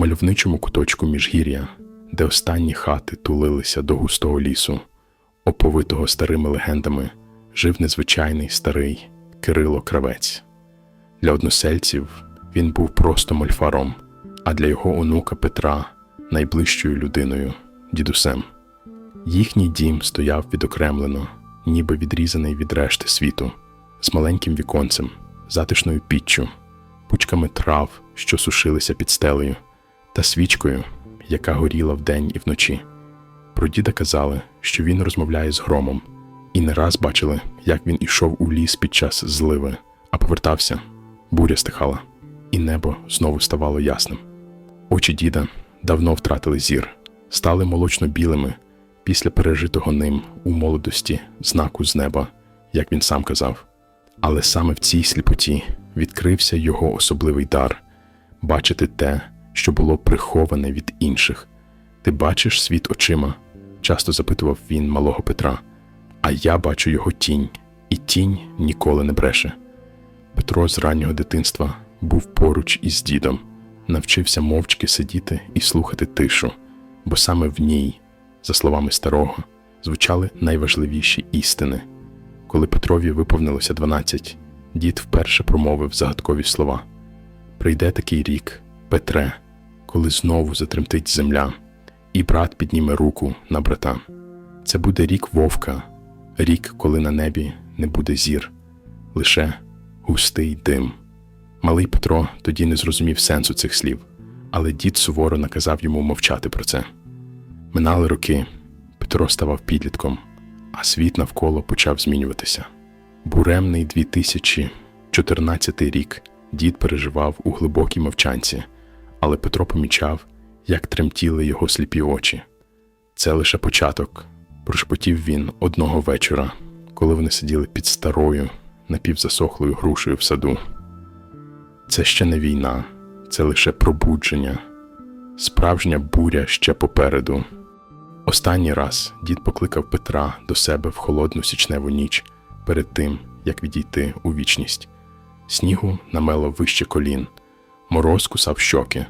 мальовничому куточку міжгір'я, де останні хати тулилися до густого лісу, оповитого старими легендами, жив незвичайний старий Кирило Кравець. Для односельців він був просто мольфаром, а для його онука Петра найближчою людиною, дідусем. Їхній дім стояв відокремлено, ніби відрізаний від решти світу, з маленьким віконцем, затишною піччю, пучками трав, що сушилися під стелею, та свічкою, яка горіла вдень і вночі. Про діда казали, що він розмовляє з громом, і не раз бачили, як він ішов у ліс під час зливи, а повертався, буря стихала, і небо знову ставало ясним. Очі діда давно втратили зір, стали молочно-білими після пережитого ним у молодості знаку з неба, як він сам казав. Але саме в цій сліпоті відкрився його особливий дар бачити те, що було приховане від інших. Ти бачиш світ очима, часто запитував він малого Петра, а я бачу його тінь, і тінь ніколи не бреше. Петро з раннього дитинства був поруч із дідом, навчився мовчки сидіти і слухати тишу, бо саме в ній, за словами старого, звучали найважливіші істини. Коли Петрові виповнилося 12, дід вперше промовив загадкові слова: Прийде такий рік, Петре, коли знову затремтить земля, і брат підніме руку на брата. Це буде рік вовка, рік, коли на небі не буде зір, лише густий дим. Малий Петро тоді не зрозумів сенсу цих слів, але дід суворо наказав йому мовчати про це. Минали роки, Петро ставав підлітком, а світ навколо почав змінюватися. Буремний 2014 рік дід переживав у глибокій мовчанці, але Петро помічав, як тремтіли його сліпі очі. Це лише початок, прошепотів він одного вечора, коли вони сиділи під старою, напівзасохлою грушею в саду. Це ще не війна, це лише пробудження, справжня буря ще попереду. Останній раз дід покликав Петра до себе в холодну січневу ніч перед тим, як відійти у вічність. Снігу намело вище колін, мороз кусав щоки,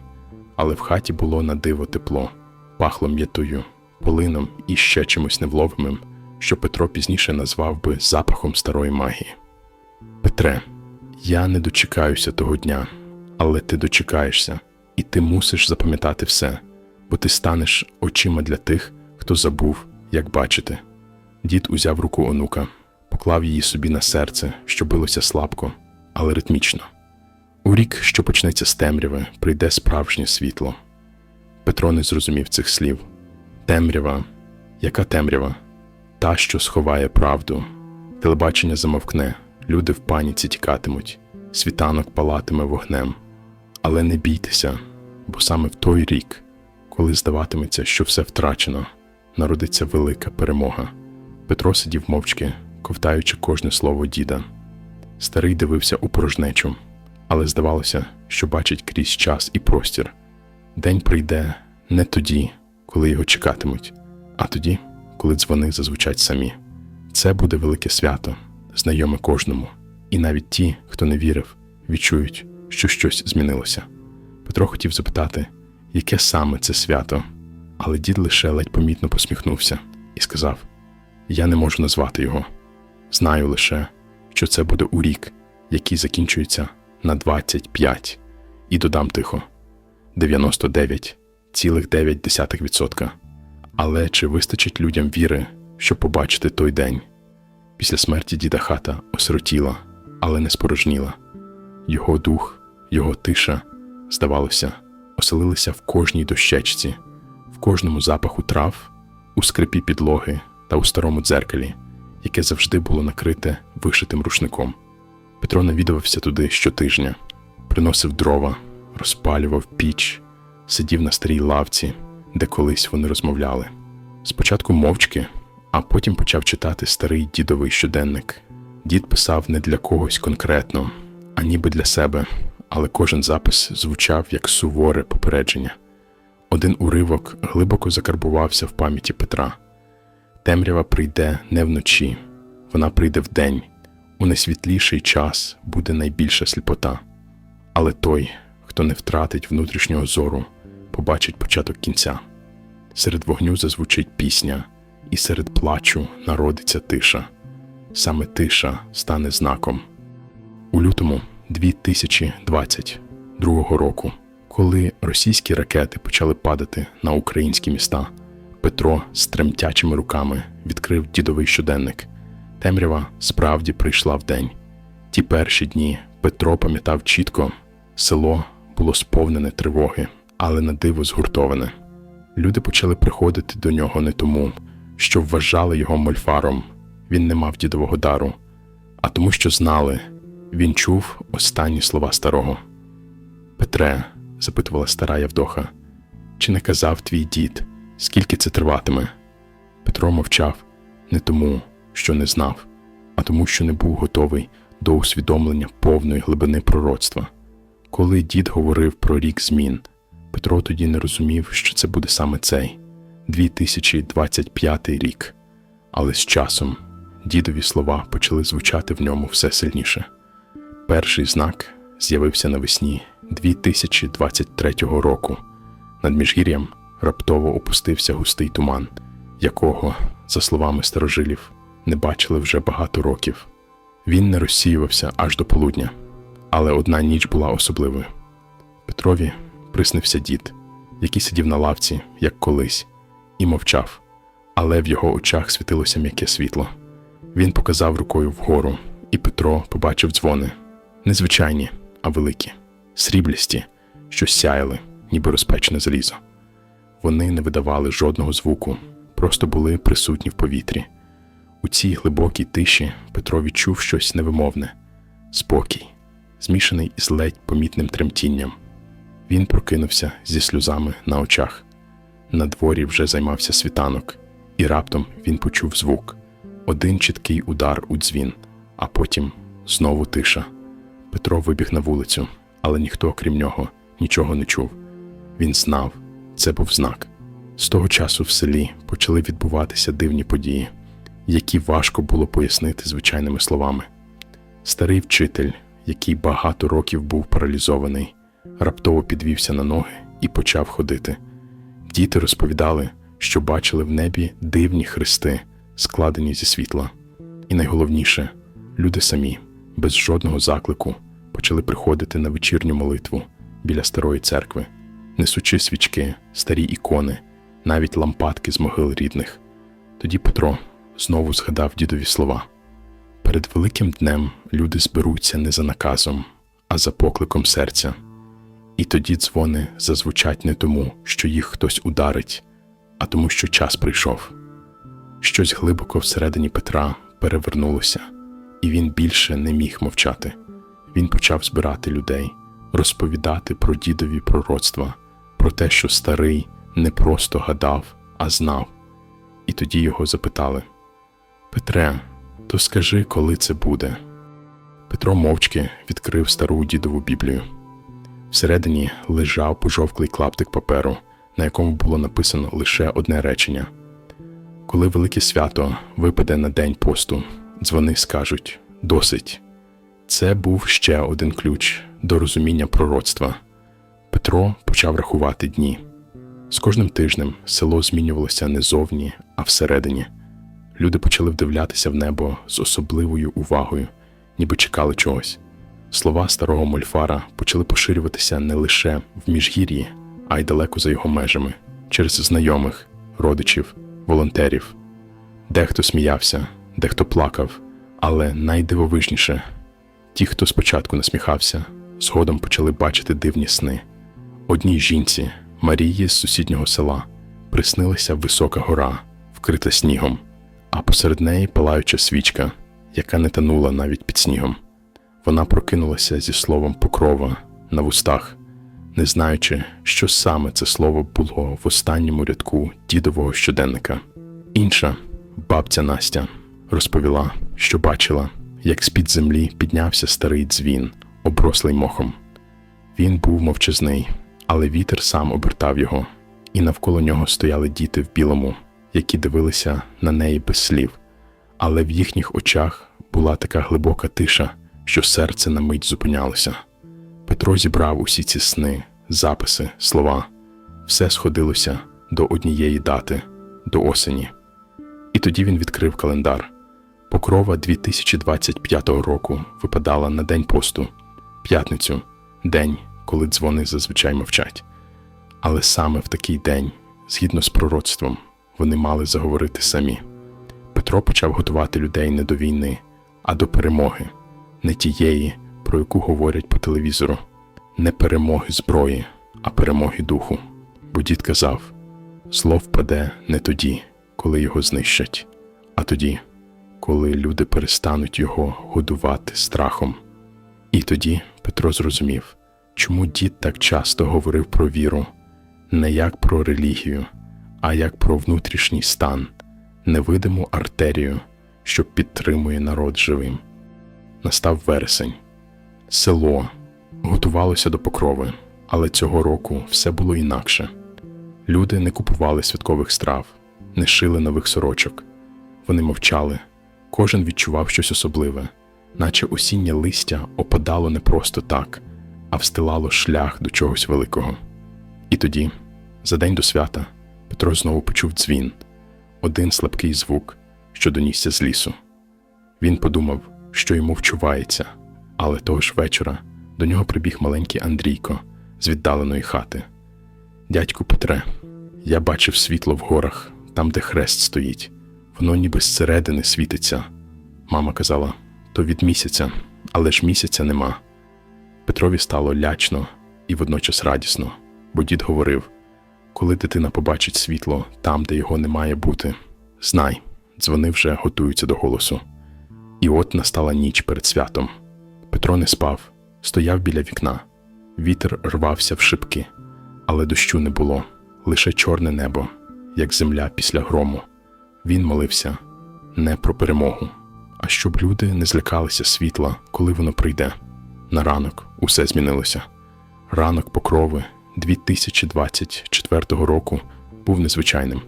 але в хаті було на диво тепло, пахло м'ятою, полином і ще чимось невловимим, що Петро пізніше назвав би запахом старої магії. Петре, я не дочекаюся того дня, але ти дочекаєшся, і ти мусиш запам'ятати все, бо ти станеш очима для тих, хто забув, як бачити. Дід узяв руку онука, поклав її собі на серце, що билося слабко, але ритмічно. У рік, що почнеться з темряви, прийде справжнє світло. Петро не зрозумів цих слів. Темрява, яка темрява? Та, що сховає правду. Телебачення замовкне, люди в паніці тікатимуть, світанок палатиме вогнем. Але не бійтеся, бо саме в той рік, коли здаватиметься, що все втрачено, народиться велика перемога. Петро сидів мовчки, ковтаючи кожне слово діда. Старий дивився у порожнечу, але здавалося, що бачить крізь час і простір. День прийде не тоді, коли його чекатимуть, а тоді, коли дзвони зазвучать самі. Це буде велике свято, знайоме кожному, і навіть ті, хто не вірив, відчують, що щось змінилося. Петро хотів запитати, яке саме це свято, але дід лише ледь помітно посміхнувся і сказав: Я не можу назвати його. Знаю лише, що це буде у рік, який закінчується на 25, і додам тихо 99,9%. Але чи вистачить людям віри, щоб побачити той день? Після смерті діда хата осиротіла, але не спорожніла. Його дух, його тиша, здавалося, оселилися в кожній дощечці, в кожному запаху трав, у скрипі підлоги та у старому дзеркалі, яке завжди було накрите вишитим рушником. Петро навідувався туди щотижня, приносив дрова, розпалював піч, сидів на старій лавці, де колись вони розмовляли. Спочатку мовчки, а потім почав читати старий дідовий щоденник. Дід писав не для когось конкретно, а ніби для себе, але кожен запис звучав як суворе попередження. Один уривок глибоко закарбувався в пам'яті Петра. Темрява прийде не вночі, вона прийде вдень. У найсвітліший час буде найбільша сліпота. Але той, хто не втратить внутрішнього зору, побачить початок кінця. Серед вогню зазвучить пісня, і серед плачу народиться тиша. Саме тиша стане знаком. У лютому 2022 року, коли російські ракети почали падати на українські міста, Петро з тремтячими руками відкрив дідовий щоденник. Темрява справді прийшла вдень. Ті перші дні Петро пам'ятав чітко, село було сповнене тривоги, але на диво згуртоване. Люди почали приходити до нього не тому, що вважали його мольфаром, він не мав дідового дару, а тому, що знали, він чув останні слова старого. Петре, запитувала стара Явдоха, чи не казав твій дід, скільки це триватиме? Петро мовчав не тому, що не знав, а тому, що не був готовий до усвідомлення повної глибини пророцтва. Коли дід говорив про рік змін, Петро тоді не розумів, що це буде саме цей 2025 рік. Але з часом дідові слова почали звучати в ньому все сильніше. Перший знак з'явився навесні 2023 року. Над міжгір'ям раптово опустився густий туман, якого, за словами старожилів, не бачили вже багато років. Він не розсіювався аж до полудня, але одна ніч була особливою. Петрові приснився дід, який сидів на лавці, як колись, і мовчав, але в його очах світилося м'яке світло. Він показав рукою вгору, і Петро побачив дзвони незвичайні, а великі, сріблясті, що сяяли, ніби розпечене залізо. Вони не видавали жодного звуку, просто були присутні в повітрі. У цій глибокій тиші Петро відчув щось невимовне спокій, змішаний із ледь помітним тремтінням. Він прокинувся зі сльозами на очах. На дворі вже займався світанок, і раптом він почув звук один чіткий удар у дзвін, а потім знову тиша. Петро вибіг на вулицю, але ніхто, крім нього, нічого не чув. Він знав, це був знак. З того часу в селі почали відбуватися дивні події, які важко було пояснити звичайними словами. Старий вчитель, який багато років був паралізований, раптово підвівся на ноги і почав ходити. Діти розповідали, що бачили в небі дивні хрести, складені зі світла. І найголовніше, люди самі, без жодного заклику, почали приходити на вечірню молитву біля старої церкви, несучи свічки, старі ікони, навіть лампадки з могил рідних. Тоді Петро знову згадав дідові слова. Перед великим днем люди зберуться не за наказом, а за покликом серця. І тоді дзвони зазвучать не тому, що їх хтось ударить, а тому, що час прийшов. Щось глибоко всередині Петра перевернулося, і він більше не міг мовчати. Він почав збирати людей, розповідати про дідові пророцтва, про те, що старий не просто гадав, а знав. І тоді його запитали: Петре, то скажи, коли це буде? Петро мовчки відкрив стару дідову Біблію. Всередині лежав пожовклий клаптик паперу, на якому було написано лише одне речення. Коли велике свято випаде на день посту, дзвони скажуть досить. Це був ще один ключ до розуміння пророцтва. Петро почав рахувати дні. З кожним тижнем село змінювалося не зовні, а всередині. Люди почали вдивлятися в небо з особливою увагою, ніби чекали чогось. Слова старого мольфара почали поширюватися не лише в міжгір'ї, а й далеко за його межами, через знайомих, родичів, волонтерів. Дехто сміявся, дехто плакав, але найдивовижніше ті, хто спочатку насміхався, згодом почали бачити дивні сни. Одній жінці, Марії з сусіднього села, приснилася висока гора, вкрита снігом, а посеред неї палаюча свічка, яка не танула навіть під снігом. Вона прокинулася зі словом покрова на вустах, не знаючи, що саме це слово було в останньому рядку дідового щоденника. Інша, бабця Настя, розповіла, що бачила, як з-під землі піднявся старий дзвін, оброслий мохом. Він був мовчазний, але вітер сам обертав його, і навколо нього стояли діти в білому, які дивилися на неї без слів, але в їхніх очах була така глибока тиша, що серце на мить зупинялося. Петро зібрав усі ці сни, записи, слова. все сходилося до однієї дати, до осені. І тоді він відкрив календар. Покрова 2025 року випадала на День посту, п'ятницю, день, коли дзвони зазвичай мовчать. Але саме в такий день, згідно з пророцтвом, вони мали заговорити самі. Петро почав готувати людей не до війни, а до перемоги, не тієї, про яку говорять по телевізору, не перемоги зброї, а перемоги духу. Бо дід казав: зло впаде не тоді, коли його знищать, а тоді, коли люди перестануть його годувати страхом. І тоді Петро зрозумів, чому дід так часто говорив про віру, не як про релігію, а як про внутрішній стан, невидиму артерію, що підтримує народ живим. Настав вересень. Село готувалося до покрови, але цього року все було інакше. Люди не купували святкових страв, не шили нових сорочок. Вони мовчали, кожен відчував щось особливе, наче осіннє листя опадало не просто так, а встилало шлях до чогось великого. І тоді, за день до свята, Петро знову почув дзвін, один слабкий звук, що донісся з лісу. Він подумав, що йому вчувається, але того ж вечора до нього прибіг маленький Андрійко з віддаленої хати. Дядьку Петре, я бачив світло в горах, там, де хрест стоїть. Воно ніби зсередини світиться. Мама казала, то від місяця, але ж місяця нема. Петрові стало лячно і водночас радісно, бо дід говорив: коли дитина побачить світло там, де його не має бути, знай, дзвони вже готуються до голосу. І от настала ніч перед святом. Петро не спав, стояв біля вікна. Вітер рвався в шибки, але дощу не було, лише чорне небо, як земля після грому. Він молився не про перемогу, а щоб люди не злякалися світла, коли воно прийде. На ранок усе змінилося. Ранок покрови 2024 року був незвичайним.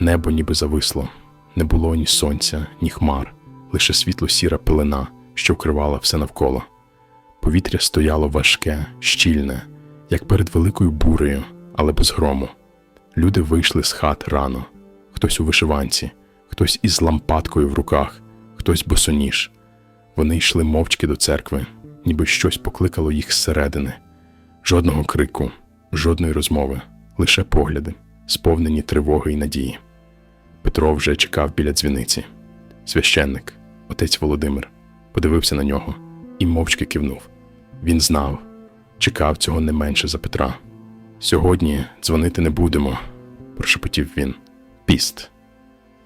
Небо ніби зависло, не було ні сонця, ні хмар, лише світло-сіра пелена, що вкривала все навколо. Повітря стояло важке, щільне, як перед великою бурею, але без грому. Люди вийшли з хат рано, хтось у вишиванці, хтось із лампадкою в руках, хтось босоніж. Вони йшли мовчки до церкви, ніби щось покликало їх зсередини. Жодного крику, жодної розмови, лише погляди, сповнені тривоги і надії. Петро вже чекав біля дзвіниці. Священник, отець Володимир, подивився на нього і мовчки кивнув. Він знав, чекав цього не менше за Петра. Сьогодні дзвонити не будемо, прошепотів він. Піст.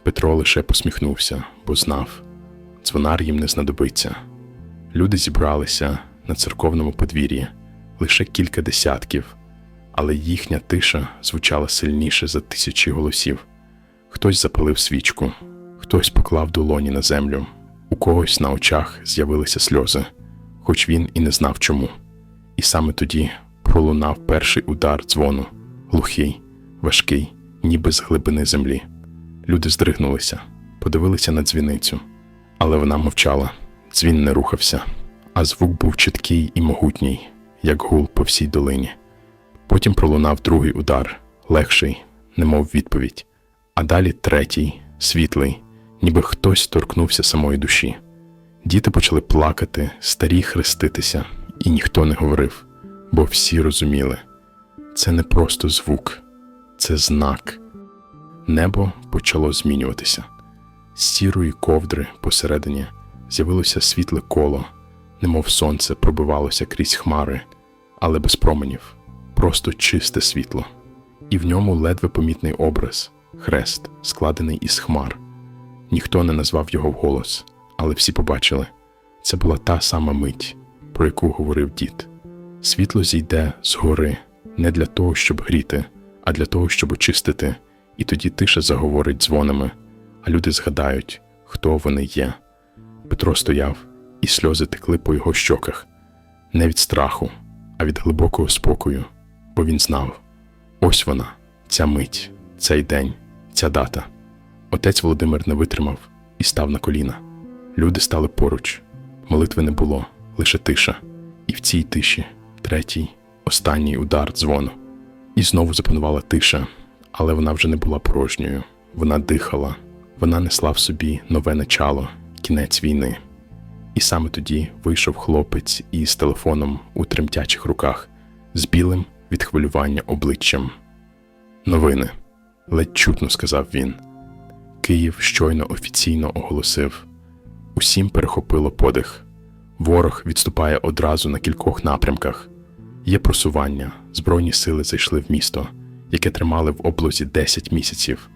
Петро лише посміхнувся, бо знав, дзвонар їм не знадобиться. Люди зібралися на церковному подвір'ї лише кілька десятків, але їхня тиша звучала сильніше за тисячі голосів. Хтось запалив свічку, хтось поклав долоні на землю, у когось на очах з'явилися сльози, хоч він і не знав чому. І саме тоді пролунав перший удар дзвону, глухий, важкий, ніби з глибини землі. Люди здригнулися, подивилися на дзвіницю, але вона мовчала. Дзвін не рухався, а звук був чіткий і могутній, як гул по всій долині. Потім пролунав другий удар, легший, немов відповідь, а далі третій, світлий, ніби хтось торкнувся самої душі. Діти почали плакати, старі хреститися, і ніхто не говорив, бо всі розуміли це не просто звук, це знак. Небо почало змінюватися. З сірої ковдри посередині з'явилося світле коло, немов сонце пробивалося крізь хмари, але без променів, просто чисте світло. І в ньому ледве помітний образ хрест, складений із хмар. Ніхто не назвав його вголос, але всі побачили це була та сама мить, про яку говорив дід. Світло зійде згори не для того, щоб гріти, а для того, щоб очистити, і тоді тиша заговорить дзвонами, а люди згадають, хто вони є. Петро стояв, і сльози текли по його щоках, не від страху, а від глибокого спокою, бо він знав ось вона, ця мить, цей день, ця дата. Отець Володимир не витримав і став на коліна. Люди стали поруч, молитви не було, лише тиша, і в цій тиші третій, останній удар дзвону. І знову запанувала тиша, але вона вже не була порожньою. Вона дихала, вона несла в собі нове начало, кінець війни. І саме тоді вийшов хлопець із телефоном у тремтячих руках, з білим від хвилювання обличчям. Новини, ледь чутно сказав він. Київ щойно офіційно оголосив. Усім перехопило подих. Ворог відступає одразу на кількох напрямках. Є просування, збройні сили зайшли в місто, яке тримали в облозі 10 місяців.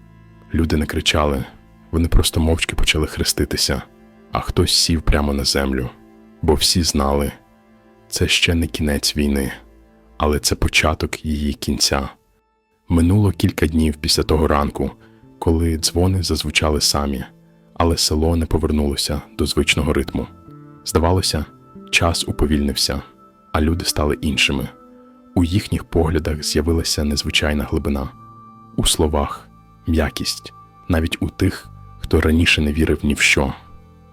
Люди не кричали, вони просто мовчки почали хреститися, а хтось сів прямо на землю, бо всі знали, це ще не кінець війни, але це початок її кінця. Минуло кілька днів після того ранку, коли дзвони зазвучали самі, але село не повернулося до звичного ритму. Здавалося, час уповільнився, а люди стали іншими. У їхніх поглядах з'явилася незвичайна глибина, у словах м'якість, навіть у тих, хто раніше не вірив ні в що,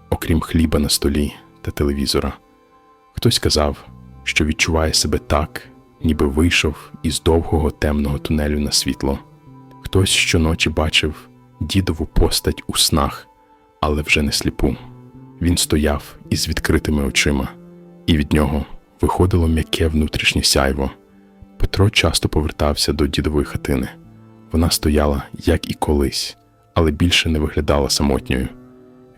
окрім хліба на столі та телевізора. Хтось казав, що відчуває себе так, ніби вийшов із довгого темного тунелю на світло. Хтось щоночі бачив дідову постать у снах, але вже не сліпу. Він стояв із відкритими очима, і від нього виходило м'яке внутрішнє сяйво. Петро часто повертався до дідової хатини. Вона стояла, як і колись, але більше не виглядала самотньою.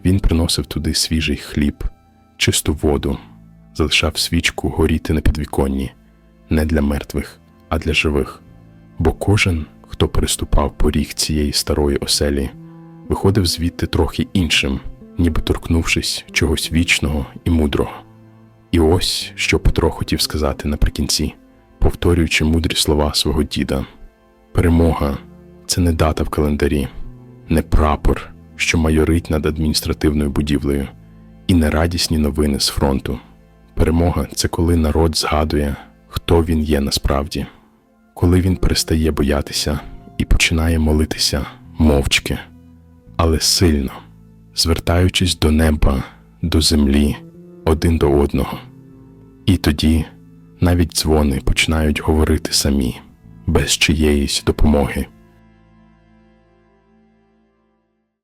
Він приносив туди свіжий хліб, чисту воду, залишав свічку горіти на підвіконні, не для мертвих, а для живих. Бо кожен, хто переступав поріг цієї старої оселі, виходив звідти трохи іншим, ніби торкнувшись чогось вічного і мудрого. І ось що Петро хотів сказати наприкінці, повторюючи мудрі слова свого діда: перемога це не дата в календарі, не прапор, що майорить над адміністративною будівлею, і не радісні новини з фронту. Перемога це коли народ згадує, хто він є насправді, коли він перестає боятися і починає молитися мовчки, але сильно, звертаючись до неба, до землі, один до одного. І тоді навіть дзвони починають говорити самі, без чиєїсь допомоги.